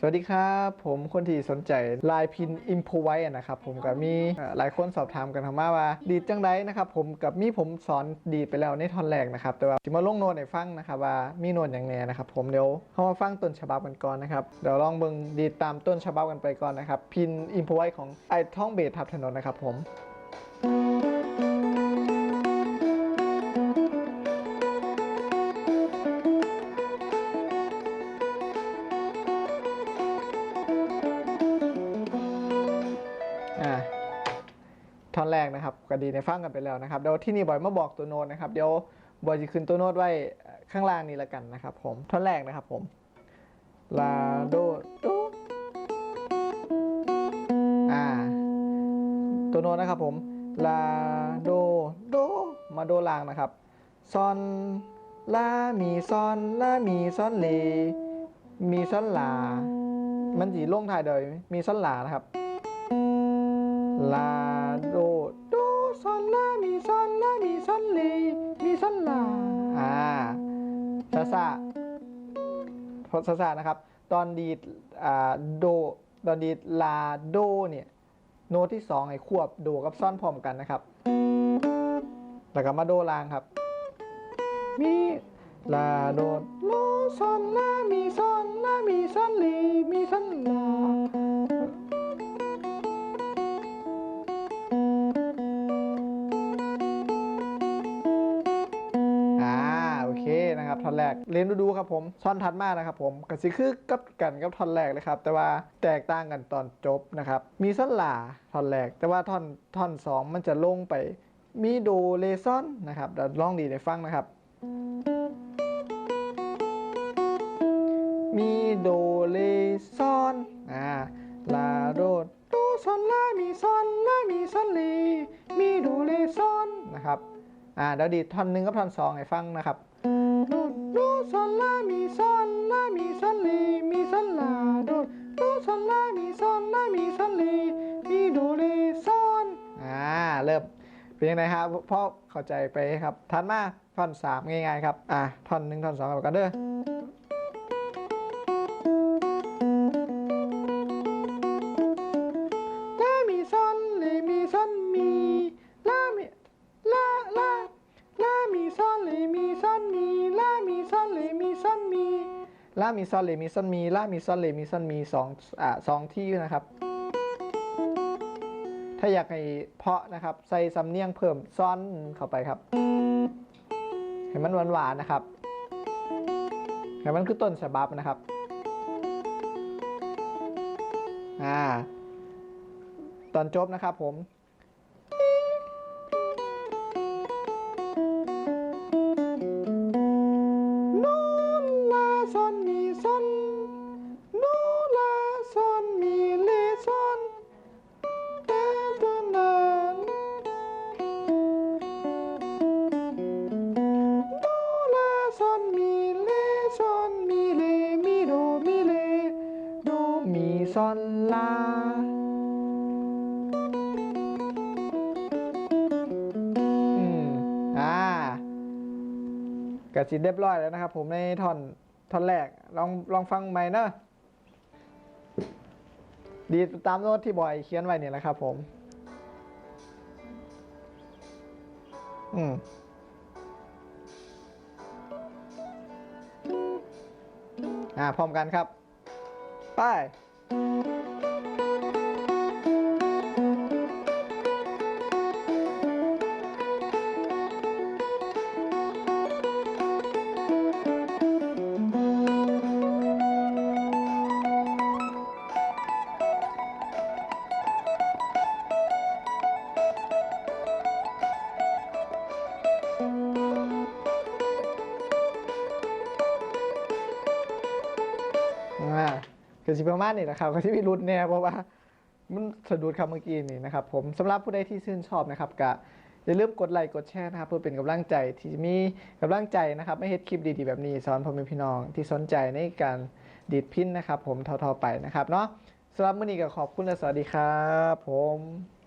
สวัสดีครับ ผมคนที่สนใจลายพินอิมพไว้นะครับผมกับมีหลายคนสอบถามกันเข้ามาว่า ดีดจังไดนะครับผมกับมีผมสอนดีดไปแล้วในท่อนแรกนะครับ แต่ว่าจะมาลงโน้ตให้ฟังนะครับว่ามีโน้ตอย่างแน่นะครับผมเดี๋ยวเข้ามาฟังต้นฉบับกันก่อนนะครับเดี๋ยวลองเบิ่งดีดตามต้นฉบับกันไปก่อนนะครับพินอิมพไว้ของไอท่องเบสทับถนนนะครับผม รกนะครับก็ดีในฟังกันไปแล้วนะครับเดี๋ยวที่นี่บอยมาบอกตัวโน้ตนะครับเดี๋ยวบอยจะขึ้นตัวโน้ตไว้ข้างล่างนี้ละกันนะครับผมท่อนแรกนะครับผมลาโดโดอ่าตัวโน้ตนะครับผมลาโดโดมาโดลางนะครับซอนลามีซอนลามีซอนเลมีซอนลา มันจีลงทายโดยมีซอนลานะครับลา ซาซาพอซาซานะครับ ตอนดีดอ่าโด ตอนดีดลาโดเนี่ย โน้ตที่สองให้ควบโดกับซ่อนพร้อมกันนะครับ แล้วก็มาโดลางครับ มีลาโดโลซอนลา มีซอนลา มีซอนลีมีซอนล่า นะครับท่อนแรกเรียนดูๆครับผมท่อนถัดมากนะครับผมกสิคือกับกันกับท่อนแรกเลยครับแต่ว่าแตกต่างกันตอนจบนะครับมีส้นหลาท่อนแรกแต่ว่าท่อนท่อนสองมันจะลงไปมีโดเลซอนนะครับเดี๋ยวลองดีได้ฟังนะครับ มีโดเลซอนอ่าลาโดโดซอนลามีซอนลามีซอนเลมีโดเลซอนนะครับอ่าเดี๋ยวดีท่อนหนึ่งกับท่อนสองให้ฟังนะครับ ซอนลามีซอนลามีซอนลีมีซอนลาโดโดซอนลามีซอนลามีซอนลีมีโดเลซอนอ่าเริ่มเป็นยังไงครับพ่อเข้าใจไปครับทันมาท่อนสามง่ายๆครับอ่าท่อนหนึ่งท่อนสองกับกันเด้อ ลามีซอนเลมีซอนมีลามีซอนเลมีซอนมีสองอ่าสองที่นะครับ ถ้าอยากให้เพาะนะครับ ใส่สำเนียงเพิ่มซ้อนเข้าไปครับให้มันหวานๆนะครับให้มันคือต้นฉบับนะครับอ่าตอนจบนะครับผม มีซอนลา อืม อ่ากระจินเรียบร้อยแล้วนะครับผมในท่อนท่อนแรก ลองลองฟังใหม่นะ ดีตามโน้ตที่บอยเขียนไว้เนี่ยแหละครับผม อืมอ่า พร้อมกันครับ ไป อ่าคือสิประมาณนี่นะครับก็ที่มีรุษเนี่ยเพราะว่ามันสะดุดคำเมื่อกี้นี่นะครับผมสำหรับผู้ใดที่ชื่นชอบนะครับก็อย่าลืมกดไลค์กดแชร์นะครับเพื่อเป็นกำลังใจที่มีกำลังใจนะครับไม่เฮ็ดคลิปดีๆแบบนี้สอนพ่อแม่พี่น้องที่สนใจในการดีดพินนะครับ ผมทอๆไปนะครับเนาะสำหรับมื้อนี้ก็ขอบคุณและสวัสดีครับ ผม